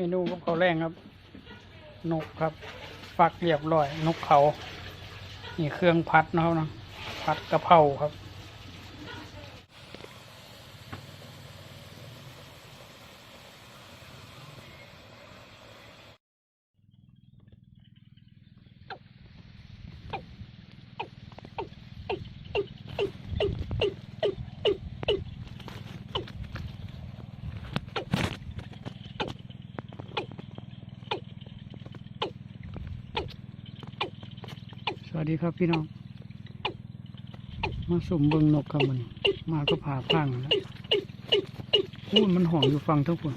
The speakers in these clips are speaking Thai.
เมนูของเขาวแรงครับ นกครับฟักเรียบร้อย นกเขา นี่เครื่องพัดนะครับนะพัดกระเพราครับ ส วัสดีครับพี่น้อง มาสุ่มเบิงนกครับมัน มาก็ผ่าพังแล้วพูดมันห่องอยู่ฟังทั้งคน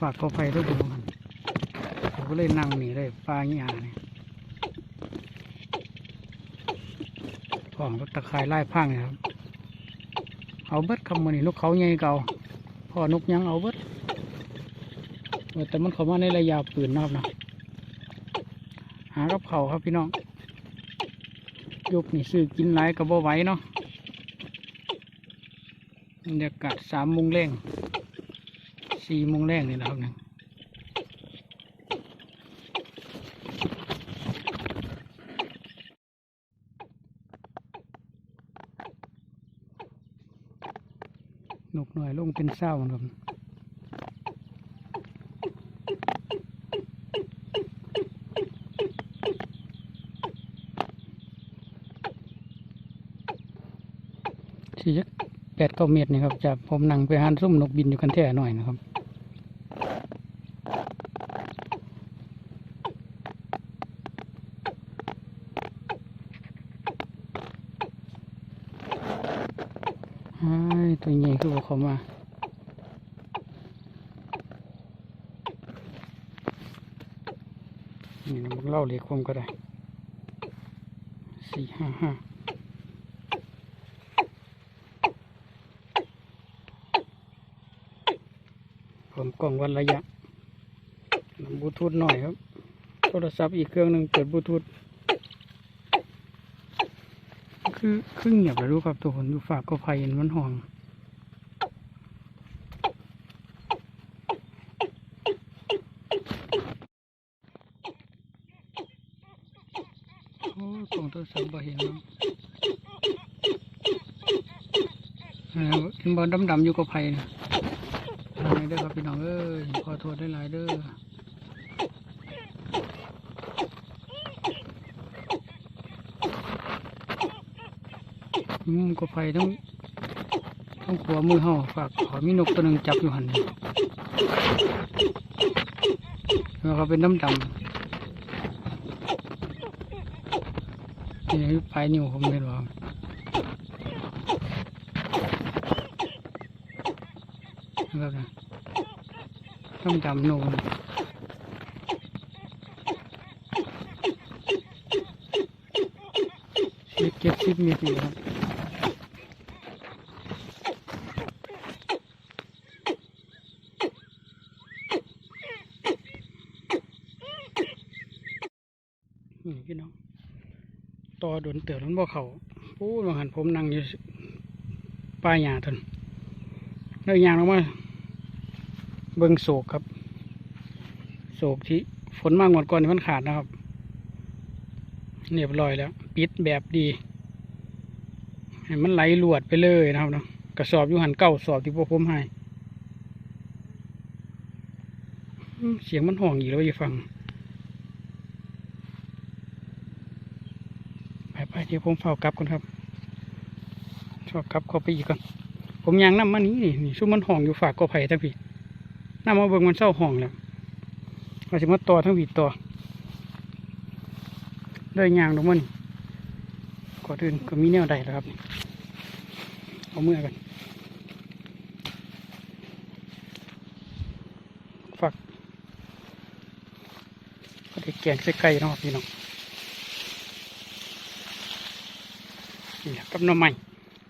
ฝากเขาไฟทั้งคนมันผมก็เลยนั่งหนีเลยปลางี้อาเนี่ยห่องตะไคร้ไล่พังเนี่ยครับ เอาเบิดคำมันนี่นกเขาใหญ่เก่าพ่อนกยังเอาเบิดแต่มันเข้ามาในระยะปืนนะครับนะหากับเขาครับพี่น้อง ยุบนี่ซื้อกินหลายกับบ่ไหวเนาะบรรยากาศสามโมงแรงสี่โมงแรงนี่นะครับเนี่ยนกหน่อยลงเป็นเศร้าครับ สี่จักแปดเก้าเมตรนี่ครับจากผมนั่งไปหันซุ่มนกบินอยู่กันแท่หน่อยนะครับไอ้ตัวใหญ่คือบอกเขามาเล่าเหล็กคมก็ได้สี่ห้าห้า ผมกล่องวันระยะบลูทูธหน่อยครับ โทรศัพท์อีกเครื่องหนึ่งเปิดบลูทูธคือครึ่งเงียบเลยรู้ครับตัวคนอยู่ฝากก็ไฟเห็นมันห่องโอ้กล่องโทรศัพท์บ่เห็นเนาะเออเห็นบอลดำๆอยู่กับไฟนะ อะไรเด้อครับพี่น้องเอ้ยขอโทษได้หลายเด้ออืมก็ไฟทั้งทั้งขัวมือห่าฝากขอมีนกตัวหนึ่งจับอยู่หันแล้วก็เป็นน้ำดำนี่ปลายนิ้วผมเลยหรอ นะครับนะน้ำดำนูนสิบเจ็ดสิบเมตรอยู่ครับนี่พี่น้อง ต่อโดนเตือนบ่เขาปู้บางหันผมนั่งอยู่ป้ายหญ้าทนแล้วยางลงมา เบิ่งโศกครับ โศกที่ฝนมากงวดก่อนนี่มันขาดนะครับเรียบร้อยแล้ว ปิดแบบดีให้มันไหลลวดไปเลยนะครับเนาะกระสอบอยู่หันเก้าสอบที่พวกผมให้เสียงมันห่องอีกแล้วอย่าฟังไปไปเดี๋ยวผมเฝ้ากลับก่อนครับชอบกลับเข้าไปอีกก่อน ผมยางน้ำมานี้นี่นี่ซุ่มมันห่องอยู่ฝากกอไผ่ทั้งพี่ น้ำมาเบิ่งมันเศร้าห่องแล้วเราจะมาต่อทั้งผีต่อเลยยางลงมันก่อนอื่นก็มีแนวใดแล้วครับ เอาเมื่อกันฝักก็ได้แกงใส่ไก่นะครับพี่น้องนี่แหละกับน้ำใหม่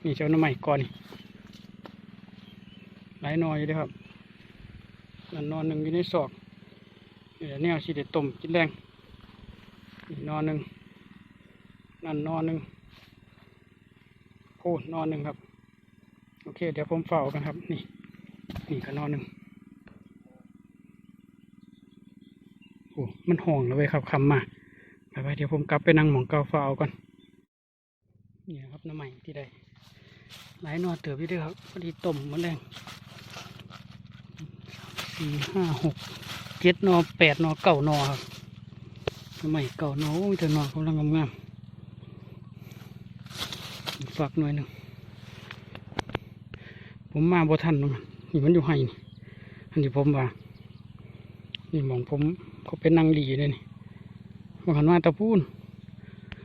นี่เจ้าหน้ำใหม่ก่อนนี่หลายหนออยู่เด้วยครับ นอนหนึ่งอยู่ในศอกแนวสีเด็ดต้มกินแรงนี่หนอนหนึ่งนั่นนอนหนึ่งโอ้นอนหนึ่งครับ โอเค เดี๋ยวผมเฝ้ากันครับ นี่ นี่ก็นอนหนึ่งโอ้มันห่องแล้วไปขับคำมาไปไปเดี๋ยวผมกลับไปนั่งหมองเกาฟ้าเอาก่อนนี่นะครับน้ำใหม่ที่ได้หลายนอนเติบอยู่ด้วยครับพอดีต้มมะแรง สี่ห้าหกเจ็ดหนอแปดหนอเก้าหนอครับน้ำใหม่เก้าหนอโอ้ยแต่หนอกำลังงามๆฝากหน่อยหนึ่งผมมาบ่ทันตรงนั้นนี่มันอยู่ไห้นี่อันนี้ผมว่านี่มองผมเขาเป็นนางดีเลยนี่มาหันมาตะพูน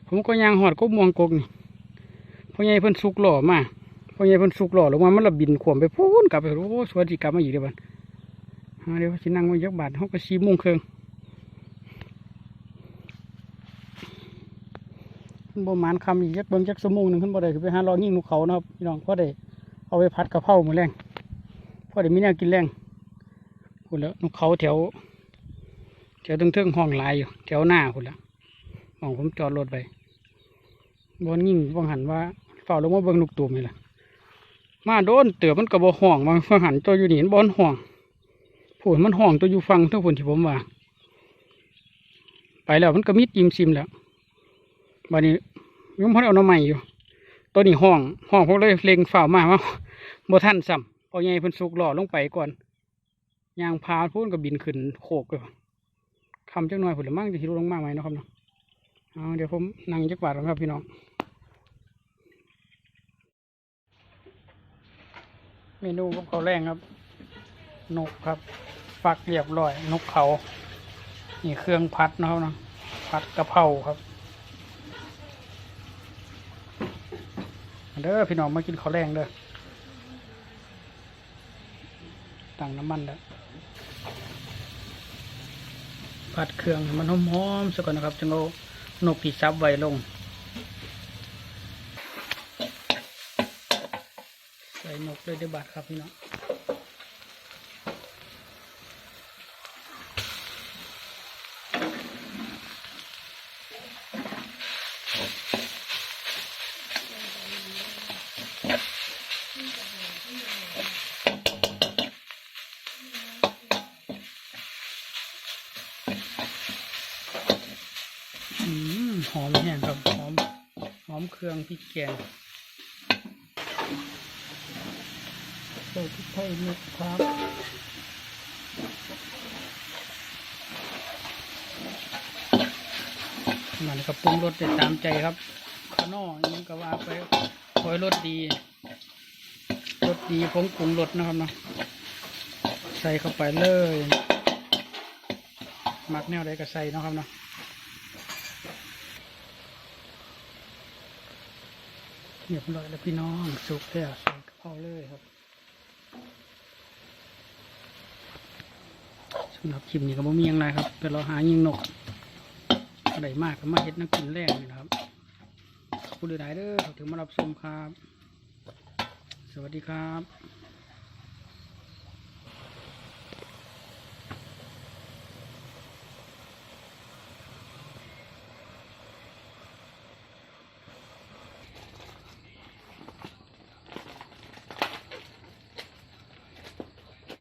ผมก็ยางหอดก็มองกกนี่พ่อใหญ่เพิ่นสุกหล่อมาพ่อใหญ่เพิ่นสุกหล่อลงมามันระบินขวมไปพูนกลับไปโอ้สวัสดีกลับมาอีกเดี๋ยวบัดหา เดี๋ยวสินั่งมายักบาทเขาก็ชี้โมงครึ่งมันบ่มานคำอีกยักเบิ่งจักสมงหนึ่งขึ้นบ่ได้คือไปหารอยิ่งนกเขานะครับพี่น้องพ่อได้เอาไปพัดกระเพราหมือแรงพ่อได้มีแนวกินแรงคุณแล้วนกเขาแถวแถวตึงเทิงๆห้องลายอยู่แถวหน้าคุณละมองผมจอดรถไปบนยิ่งบังหันว่าเฝ้าลงมาเบิ่งลูกตูมนี่แหละมาโดนเตือมันกระบอห้องบังหันตัวอยู่นี่บอนห้อง ผุนมันห้องตัวอยู่ฟังเท่าผุนที่ผมว่า ไปแล้วมันก็มิดยิมซิมแล้วบัดนี้ยังพอดเอาหน้ำใหม่อยู่ ตัวนี้ห้องห้องพวกเลยเล็งฝ่ามาว่าบ่ท่านซ้ำเอาใหญ่เพิ่นสุกหล่อลงไปก่อนยางพาพูนก็บินขึ้นโขกเลยคำจักหน่อยผลมั่งจะหิวลงมากไหมนะครับเนาะเดี๋ยวผมนั่งจักบาทก่อนครับพี่น้องเมนูกับเขาแรงครับ นกครับ ฟักเรียบร้อย นกเขานี่เครื่องพัดนะครับนะพัดกระเพราครับเด้อพี่น้องมากินข้าวแรงเด้อตั้งน้ำมันแล้วผัดเครื่องมันหอมๆสักก่อนนะครับจึงเอานกที่ซับไว้ลง ใส่นกเลยเด้บาทครับพี่น้องอืมหอมแห้งครับหอมหอม เครื่องพริกแกงใส่พริกไทยนิดครับมันก็ปรุงรสได้ตามใจครับข้าวนอกยังก็ว่าไปคอยรสดีรสดีผงปรุงรสนะครับเนาะใส่เข้าไปเลยหมักแนวใดก็ใส่นะครับเนาะ เรียบร้อยแล้วพี่น้องสุกแล้วใส่กระเพราเลยครับสำหรับคลิปนี้ก็บ่มีอยังไรครับเป็นเราหายิงนกอะไรมากก็มาเห็ดนักกินแรงนี่นะครับขอบคุณหลายๆเด้อถึงมารับชมครับ สวัสดีครับ